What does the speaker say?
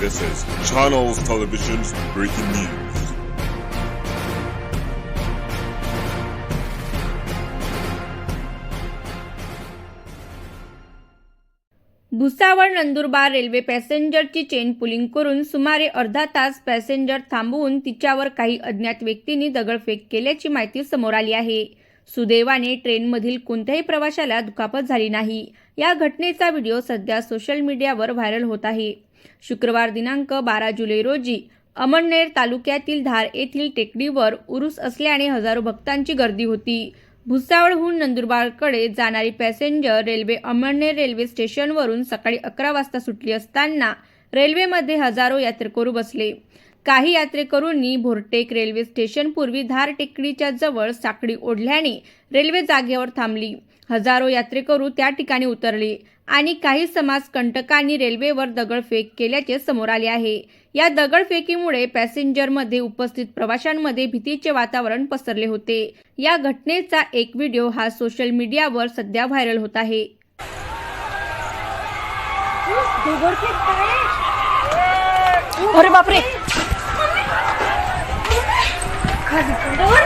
This is Channels Television's breaking news. Bhusawal Nandurbar railway पॅसेंजरची chain pulling करून सुमारे अर्धा तास पॅसेंजर थांबवून तिच्यावर काही अज्ञात व्यक्तींनी दगडफेक केल्याची माहिती समोर आली आहे. सुदैवाने ट्रेनमधील कोणत्याही प्रवाशाला दुखापत झाली नाही. या घटनेचा व्हिडिओ सध्या सोशल मीडियावर व्हायरल होत आहे. शुक्रवार दिनांक बारा जुलै रोजी अमळनेर तालुक्यातील धार येथील टेकडीवर उरूस असल्याने हजारो भक्तांची गर्दी होती. भुसावळहून नंदुरबारकडे जाणारी पॅसेंजर रेल्वे अमळनेर रेल्वे स्टेशनवरून सकाळी अकरा वाजता सुटली असताना रेल्वेमध्ये हजारो यात्रेकरू बसले. काही यात्रेकरूंनी भोरटेक रेल्वे स्टेशनपूर्वी धार टेकडीच्या जवळ साखळी ओढल्याने रेल्वे जागेवर थांबली. हजारो यात्रेकरू त्या ठिकाणी उतरले आणि काही समाजकंटकांनी रेल्वेवर दगडफेक केल्याचे समोर आले आहे. या दगडफेकीमुळे पॅसेंजरमध्ये उपस्थित प्रवाशांमध्ये भीतीचे वातावरण पसरले होते. या घटनेचा एक व्हिडिओ हा सोशल मीडियावर सध्या व्हायरल होत आहे. अरे बापरे! Hadi.